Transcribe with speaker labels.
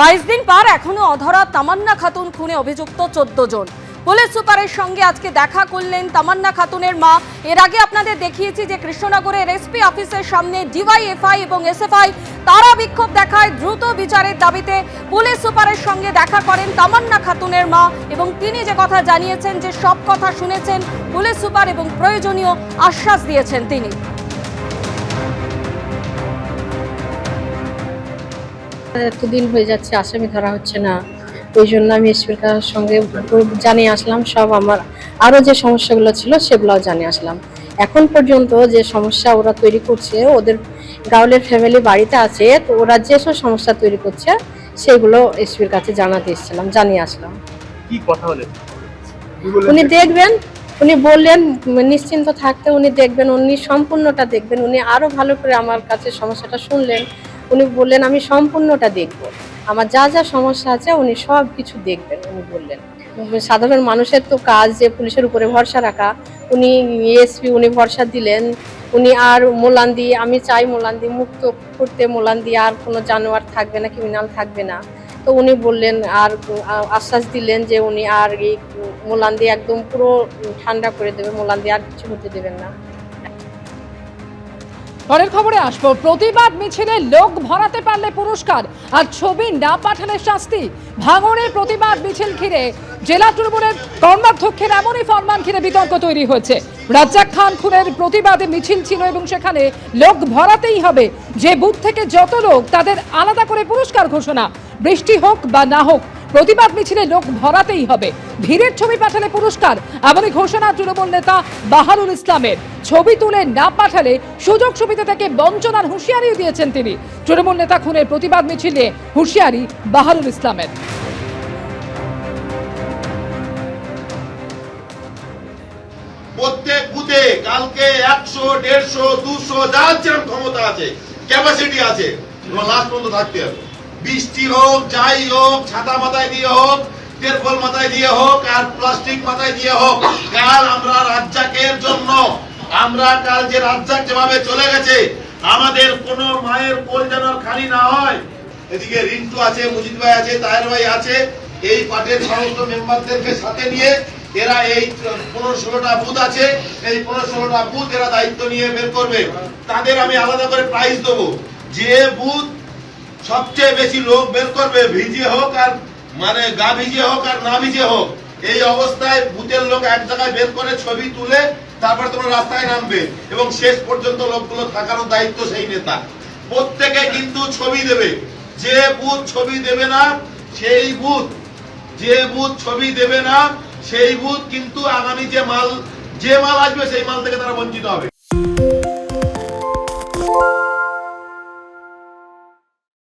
Speaker 1: বাইশ দিন পর এখনও অধরা তামান্না খাতুন খুনে অভিযুক্ত চোদ্দ জন। পুলিশ সুপারের সঙ্গে আজকে দেখা করলেন তামান্না খাতুনের মা। এর আগে আপনাদের দেখিয়েছি যে কৃষ্ণনগরের এসপি অফিসের সামনে ডিওয়াইএফআই এবং এসএফআই তারা বিক্ষোভ দেখায় দ্রুত বিচারের দাবিতে। পুলিশ সুপারের সঙ্গে দেখা করেন তামান্না খাতুনের মা এবং তিনি যে কথা জানিয়েছেন, যে সব কথা শুনেছেন, পুলিশ সুপার এবং প্রয়োজনীয় আশ্বাস দিয়েছেন তিনি।
Speaker 2: এতদিন হয়ে যাচ্ছে আসামি ধরা হচ্ছে না। ওই জন্য আমি স্পিকার সঙ্গে জানিয়ে আসলাম সব আমার আরও যে সমস্যাগুলো ছিল সেগুলোও জানিয়ে আসলাম। এখন পর্যন্ত যে সমস্যা ওরা তৈরি করছে ওদের গাউলের ফ্যামিলি বাড়িতে আছে তো ওরা যেসব সমস্যা তৈরি করছে সেগুলো এসপির কাছে জানাতে এসেছিলাম জানিয়ে আসলাম।
Speaker 3: কি কথা হলে
Speaker 2: উনি দেখবেন উনি বললেন নিশ্চিন্ত থাকতে উনি দেখবেন উনি সম্পূর্ণটা দেখবেন উনি আরও ভালো করে আমার কাছে সমস্যাটা শুনলেন। উনি বললেন, আমি সম্পূর্ণটা দেখব। আমার যা যা সমস্যা আছে, উনি সব কিছু দেখবেন। উনি বললেন। সাধারণ মানুষের তো কাজ যে পুলিশের উপরে ভরসা রাখা, উনি এসপি উনি ভরসা দিলেন। উনি আর মোলান্দি, আমি চাই মোলান্দি মুক্ত করতে। মোলান্দি আর কোনো জানোয়ার থাকবে না ক্রিমিনাল থাকবে না। তো উনি বললেন আর আশ্বাস দিলেন যে উনি আর এই মোলান্দি একদম পুরো ঠান্ডা করে দেবে। মোলান্দি আর কিছু হতে দেবেন না।
Speaker 4: পরের খবরে আসব। প্রতিবাদ মিছিলে লোক ভরাতে পারলে পুরস্কার, আর ছবি না পাঠালে শাস্তি। ভাঙড়ে প্রতিবাদ মিছিল ঘিরে জেলা তৃণমূলের কর্মাধ্যক্ষের এমনই ফরমান ঘিরে বিতর্ক তৈরি হয়েছে। রাজ্জাক খান খুনের প্রতিবাদে মিছিল ছিল এবং সেখানে লোক ভরাতেই হবে। যে বুথ থেকে যত লোক, তাদের আলাদা করে পুরস্কার ঘোষণা। বৃষ্টি হোক বা না হোক প্রতিবাদ মিছিলে লোক ভরাতেই হবে। ভিড়ের ছবি পাঠালে পুরস্কার, এমনই ঘোষণা তৃণমূল নেতা বাহারুল ইসলামের। ছবি তুলে না পাঠালে সুযোগ সুবিধা থেকে বঞ্চনার হুঁশিয়ারিও দিয়েছেন তিনি। তৃণমূল নেতা খুনের প্রতিবাদ মিছিলে হুঁশিয়ারি বাহারুল ইসলামের।
Speaker 5: প্রত্যেক বুথে কালকে একশো, দেড়শো, দুশো, যার যেরকম ক্ষমতা আছে ক্যাপাসিটি আছে লাস্ট পর্যন্ত থাকতে হবে। বৃষ্টি হোক, যাই হোক, ছাতা মাথায় দিয়ে হোক, তেরপল মাথায় দিয়ে হোক, আর প্লাস্টিক মাথায় দিয়ে হোক, কাল আমরা রাজ্জাকের জন্য, আমরা কাল যে রাজ্জাক যেভাবে চলে গেছে, আমাদের কোনো মায়ের যেন খালি না হয়। এদিকে রিন্টু আছে মুজিদ ভাই আছে, তাহের ভাই আছে, এই পার্টির সমস্ত মেম্বারদেরকে সাথে নিয়ে এরা এই পনেরো ষোলোটা বুথ আছে, এই পনেরো ষোলোটা বুথ এরা দায়িত্ব নিয়ে বের করবে। তাদের আমি আলাদা করে প্রাইজ দেবো। যে বুথ সবচেয়ে বেশি লোক বের করবে, ভিজে হোক আর মানে গা ভিজে হোক আর না ভিজে হোক, এই অবস্থায় বুথের লোক এক জায়গায় বের করে ছবি তুলে তারপর তোমরা রাস্তায় নামবে এবং শেষ পর্যন্ত লোকগুলো থাকারও দায়িত্ব সেই নেতা। প্রত্যেকে কিন্তু ছবি দেবে। যে বুথ ছবি দেবে না, সেই বুথ। যে বুথ ছবি দেবে না, সেই বুথ কিন্তু আগামী যে মাল যে মাল আসবে সেই মাল থেকে তারা বঞ্চিত হবে।